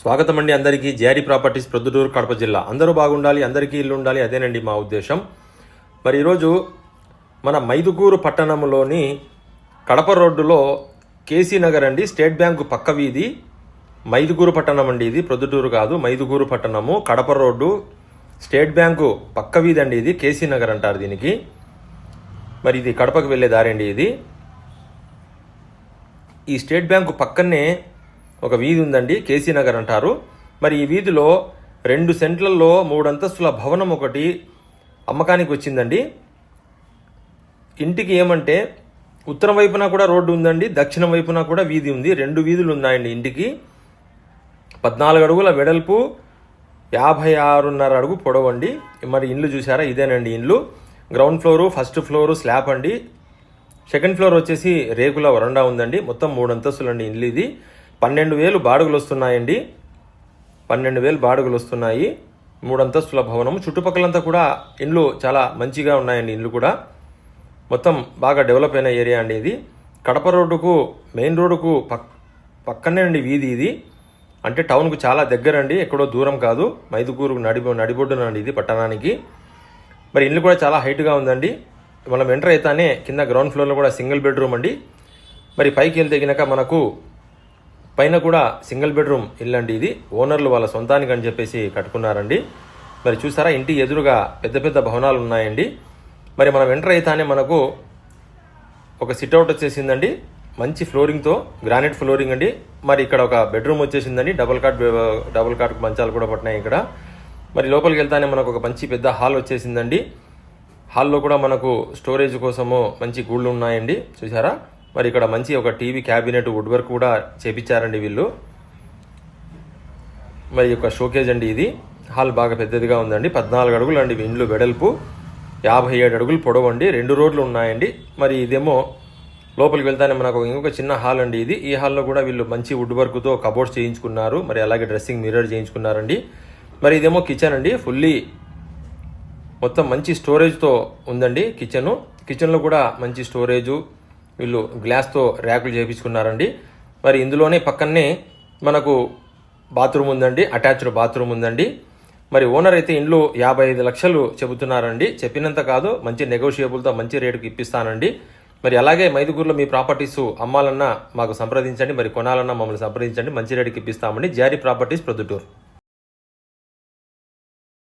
స్వాగతం అండి అందరికీ. జేఆర్ఈ ప్రాపర్టీస్ ప్రొద్దుటూరు కడప జిల్లా. అందరూ బాగుండాలి అందరికీ ఇల్లు ఉండాలి అదేనండి మా ఉద్దేశం. మరి ఈరోజు మన మైదుకూరు పట్టణంలోని కడప రోడ్డులో కేసీ నగర్ అండి స్టేట్ బ్యాంకు పక్క వీధి. మైదుగూరు పట్టణం అండి ఇది ప్రొద్దుటూరు కాదు మైదుగూరు పట్టణము కడప రోడ్డు స్టేట్ బ్యాంకు పక్క వీధి అండి ఇది కేసీ నగర్ అంటారు దీనికి. మరి ఇది కడపకు వెళ్ళే దారి అండి ఇది. ఈ స్టేట్ బ్యాంకు పక్కనే ఒక వీధి ఉందండి కేసీ నగర్ అంటారు. మరి ఈ వీధిలో రెండు సెంట్లలో మూడు అంతస్తుల భవనం ఒకటి అమ్మకానికి వచ్చిందండి. ఇంటికి ఏమంటే ఉత్తరం వైపున కూడా రోడ్డు ఉందండి దక్షిణం వైపున కూడా వీధి ఉంది. రెండు వీధులు ఉన్నాయండి ఇంటికి. పద్నాలుగు అడుగుల వెడల్పు యాభై ఆరున్నర అడుగు పొడవండి. మరి ఇల్లు చూసారా ఇదేనండి ఇల్లు ground floor first floor slab అండి. సెకండ్ ఫ్లోర్ వచ్చేసి రేకుల వరండా ఉందండి. మొత్తం మూడు అంతస్తులు అండి ఇల్లు ఇది. పన్నెండు వేలు బాడుగులు వస్తున్నాయండి పన్నెండు వేలు బాడుగులు వస్తున్నాయి మూడంతస్తుల భవనం భవనము. చుట్టుపక్కలంతా కూడా ఇండ్లు చాలా మంచిగా ఉన్నాయండి ఇండ్లు కూడా. మొత్తం బాగా డెవలప్ అయిన ఏరియా అండి ఇది. కడప రోడ్డుకు మెయిన్ రోడ్డుకు పక్ పక్కనే అండి వీధి ఇది. అంటే టౌన్కు చాలా దగ్గర అండి ఎక్కడో దూరం కాదు. మైదుకూరు నడి నడిబొడ్డునండి ఇది పట్టణానికి. మరి ఇల్లు కూడా చాలా హైట్గా ఉందండి. మనం ఎంటర్ అయితేనే కింద గ్రౌండ్ ఫ్లోర్లో కూడా సింగిల్ బెడ్రూమ్ అండి. మరి పైకి వెళ్ళి మనకు పైన కూడా సింగిల్ బెడ్రూమ్ ఇల్లు అండి ఇది. ఓనర్లు వాళ్ళ సొంతానికి అని చెప్పేసి కట్టుకున్నారండి. మరి చూసారా ఇంటి ఎదురుగా పెద్ద పెద్ద భవనాలు ఉన్నాయండి. మరి మనం ఎంటర్ అయితేనే మనకు ఒక సిట్అవుట్ వచ్చేసిందండి. మంచి ఫ్లోరింగ్తో గ్రానైట్ ఫ్లోరింగ్ అండి. మరి ఇక్కడ ఒక బెడ్రూమ్ వచ్చేసిందండి. డబుల్ కాట్ డబుల్ కాట్ మంచాలు కూడా పట్టినాయి ఇక్కడ. మరి లోపలికి వెళ్తానే మనకు ఒక మంచి పెద్ద హాల్ వచ్చేసిందండి. హాల్లో కూడా మనకు స్టోరేజ్ కోసము మంచి గూళ్ళు ఉన్నాయండి. చూసారా? మరి ఇక్కడ మంచి ఒక టీవీ క్యాబినెట్ వుడ్ వర్క్ కూడా చేపించారండి వీళ్ళు. మరి ఒక షోకేజ్ అండి ఇది. హాల్ బాగా పెద్దదిగా ఉందండి. పద్నాలుగు అడుగులు అండి ఇండ్లు వెడల్పు. యాభై ఏడు అడుగులు పొడవు అండి. రెండు రోడ్లు ఉన్నాయండి. మరి ఇదేమో లోపలికి వెళ్తానే మనకు ఇంకొక చిన్న హాల్ అండి ఇది. ఈ హాల్లో కూడా వీళ్ళు మంచి వుడ్ వర్క్తో కబోర్డ్స్ చేయించుకున్నారు. మరి అలాగే డ్రెస్సింగ్ మిర్రర్ చేయించుకున్నారండి. మరి ఇదేమో కిచెన్ అండి. ఫుల్లీ మొత్తం మంచి స్టోరేజ్తో ఉందండి కిచెను. కిచెన్లో కూడా మంచి స్టోరేజు వీళ్ళు గ్లాస్తో ర్యాకులు చేయించుకున్నారండి మరి ఇందులోనే పక్కనే మనకు బాత్రూమ్ ఉందండి అటాచ్డ్ బాత్రూమ్ ఉందండి. మరి ఓనర్ అయితే ఇండ్లు యాభై ఐదు లక్షలు చెబుతున్నారండి. చెప్పినంత కాదు మంచి నెగోషియబుల్తో మంచి రేటుకి ఇప్పిస్తానండి. మరి అలాగే మైదుగురులో మీ ప్రాపర్టీస్ అమ్మాలన్నా మాకు సంప్రదించండి మరి కొనాలన్నా మమ్మల్ని సంప్రదించండి మంచి రేటుకి ఇప్పిస్తామండి. జారీ ప్రాపర్టీస్ ప్రొద్దుటూరు.